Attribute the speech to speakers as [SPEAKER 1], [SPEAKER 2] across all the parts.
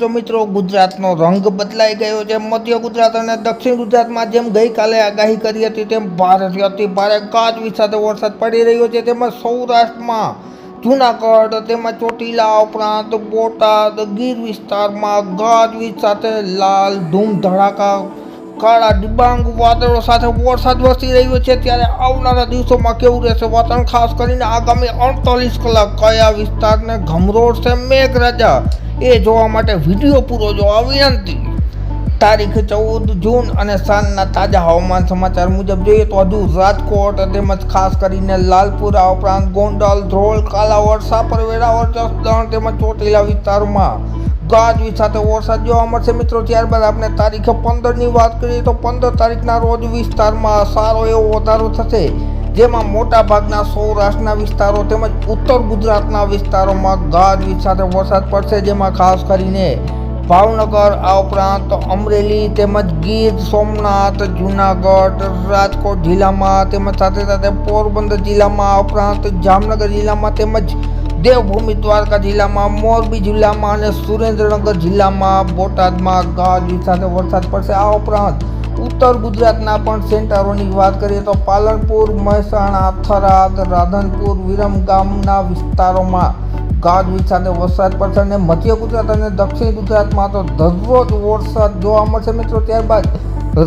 [SPEAKER 1] તો મિત્રો, ગુજરાતનો રંગ બદલાઈ ગયો છે. મધ્ય ગુજરાત અને દક્ષિણ ગુજરાતમાં જેમ ગઈકાલે આગાહી કરી હતી, તેમ ભારેથી અતિ ભારે ગાજવીજ સાથે વરસાદ પડી રહ્યો છે. તેમજ સૌરાષ્ટ્રમાં જૂનાગઢ તેમજ ચોટીલા ઉપરાંત બોટાદ, ગીર વિસ્તારમાં ગાજવીજ સાથે લાલ ધૂમ ધડાકા કાળા ડિબાંગ વાદળો સાથે વરસાદ વરસી રહ્યો છે. ત્યારે આવનારા દિવસોમાં કેવું રહેશે વાતાવરણ? ખાસ કરીને આગામી અડતાલીસ કલાક કયા વિસ્તારને? ઘમરોળશે મેઘરાજા. એ જોવા માટે વીડિયો પૂરો જોવા વિનંતી. તારીખ ચૌદ જૂન અને સાંજના તાજા હવામાન સમાચાર મુજબ જોઈએ તો હજુ રાજકોટ તેમજ ખાસ કરીને લાલપુરા ઉપરાંત ગોંડલ, ધ્રોલ, કાલાવડ સાપર વેરાવળ જસદણ તેમજ ચોટીલા વિસ્તારમાં ગાજવીજ સાથે વરસાદ જોવા મળશે. મિત્રો, ત્યારબાદ આપણે તારીખ પંદરની વાત કરીએ તો પંદર તારીખના રોજ વિસ્તારમાં સારો એવો વધારો થશે. જેમાં મોટા ભાગના સૌરાષ્ટ્રના વિસ્તારો તેમજ ઉત્તર ગુજરાતના વિસ્તારોમાં ગાજવીજ સાથે વરસાદ પડશે, જેમાં ખાસ કરીને ભાવનગર, આ ઉપરાંત અમરેલી તેમજ ગીર, સોમનાથ, જુનાગઢ, રાજકોટ જિલ્લામાં તેમજ સાથે સાથે પોરબંદર જિલ્લામાં ઉપરાંત જામનગર જિલ્લામાં તેમજ દેવભૂમિ દ્વારકા જિલ્લામાં, મોરબી જિલ્લામાં અને સુરેન્દ્રનગર જિલ્લામાં બોટાદમાં ગાજવીજ સાથે વરસાદ પડશે. આ ઉપરાંત ઉત્તર ગુજરાતના પણ સેન્ટરોની વાત કરીએ તો પાલનપુર, મહેસાણા, થરાદ, રાધનપુર વિરમગામના વિસ્તારોમાં ગાજવીજ સાથે વરસાદ પડશે અને મધ્ય ગુજરાત અને દક્ષિણ ગુજરાતમાં તો દરરોજ વરસાદ જોવા મળશે મિત્રો. ત્યારબાદ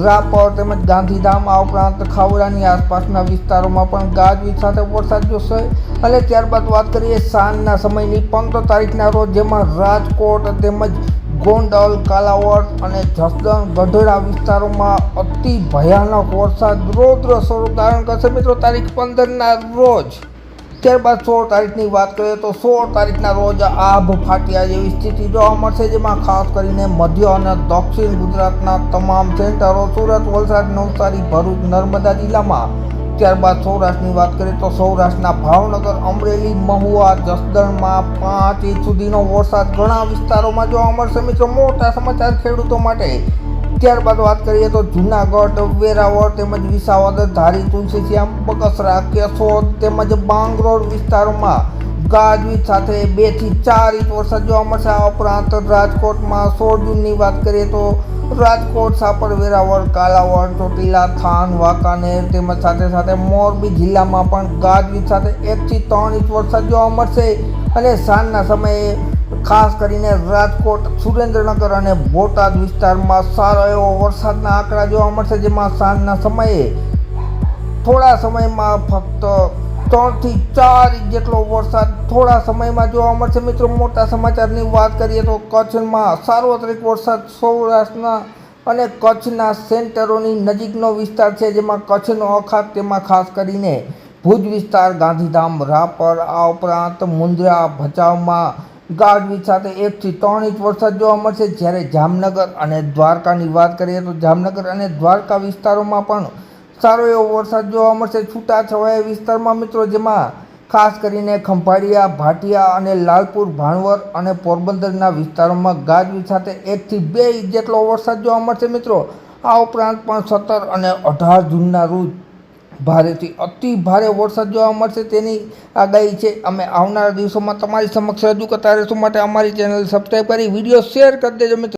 [SPEAKER 1] રાપર તેમજ ગાંધીધામ આ ઉપરાંત ખાવડાની આસપાસના વિસ્તારોમાં પણ ગાજવીજ સાથે વરસાદ જોશે. અને ત્યારબાદ વાત કરીએ સાંજના સમયની પંદર તારીખના રોજ જેમાં રાજકોટ તેમજ ગોંડલ, કાલાવડ અને જસદણ ગઢડા વિસ્તારોમાં અતિ ભયાનક વરસાદ રૌદ્ર સ્વરૂપ ધારણ કરશે. મિત્રો, તારીખ પંદરના રોજ, ત્યારબાદ સોળ તારીખની વાત કરીએ તો સોળ તારીખના રોજ આભ ફાટ્યા જેવી સ્થિતિ જોવા મળશે, જેમાં ખાસ કરીને મધ્ય અને દક્ષિણ ગુજરાતના તમામ સેન્ટરો, સુરત, વલસાડ, નવસારી, ભરૂચ, નર્મદા જિલ્લામાં ત્યારબાદ સૌરાષ્ટ્રની વાત કરીએ તો સૌરાષ્ટ્રના ભાવનગર, અમરેલી, મહુવા, જસદણમાં પાંચ ઇંચ સુધીનો વરસાદ ઘણા વિસ્તારોમાં જોવા મળશે. મિત્રો, મોટા સમાચાર ખેડૂતો માટે. ત્યારબાદ વાત કરીએ તો જુનાગઢ, વેરાવળ તેમજ વિસાવદર, ધારી તુલસીશ્યામ બગસરા, કેશોદ તેમજ બાંગરોળ વિસ્તારોમાં ગાજવીજ સાથે બેથી ચાર ઇંચ વરસાદ જોવા મળશે. આ ઉપરાંત રાજકોટમાં સોળ જૂનની વાત કરીએ તો રાજકોટ સાપર વેરાવળ કાલાવડ ચોટીલા થાન, વાંકાનેર તેમજ સાથે સાથે મોરબી જિલ્લામાં પણ ગાજવીજ સાથે એકથી ત્રણ ઇંચ વરસાદ જોવા મળશે. અને સાંજના સમયે ખાસ કરીને રાજકોટ, સુરેન્દ્રનગર અને બોટાદ વિસ્તારમાં સારો એવો વરસાદના આંકડા જોવા મળશે, જેમાં સાંજના સમયે થોડા સમયમાં ફક્ત ત્રણથી ચાર ઇંચ જેટલો વરસાદ થોડા સમયમાં જોવા મળશે. મિત્રો, મોટા સમાચારની વાત કરીએ તો કચ્છમાં સાર્વત્રિક વરસાદ સૌરાષ્ટ્રના અને કચ્છના સેન્ટરોની નજીકનો વિસ્તાર છે, જેમાં કચ્છનો અખાત તેમાં ખાસ કરીને ભુજ વિસ્તાર, ગાંધીધામ, રાપર, આ ઉપરાંત મુંદ્રા, ભચાઉમાં ગાજવીજ સાથે એકથી ત્રણ ઇંચ વરસાદ જોવા મળશે. જ્યારે જામનગર અને દ્વારકાની વાત કરીએ તો જામનગર અને દ્વારકા વિસ્તારોમાં પણ સારો એવો વરસાદ જોવા મળશે, છૂટાછવાયા વિસ્તારમાં મિત્રો, જેમાં ખાસ કરીને ખંભાળિયા, ભાટિયા અને લાલપુર, ભાણવર અને પોરબંદરના વિસ્તારોમાં ગાજવીજ સાથે એકથી બે ઇંચ જેટલો વરસાદ જોવા મળશે મિત્રો. આ ઉપરાંત પણ સત્તર અને અઢાર જૂનના રોજ ભારેથી અતિ ભારે વરસાદ જોવા મળશે. તેની આગાહી છે, અમે આવનારા દિવસોમાં તમારી સમક્ષ રજૂ કરતા રહીશું. માટે અમારી ચેનલ સબસ્ક્રાઈબ કરી, વીડિયો શેર કરી દેજો મિત્રો.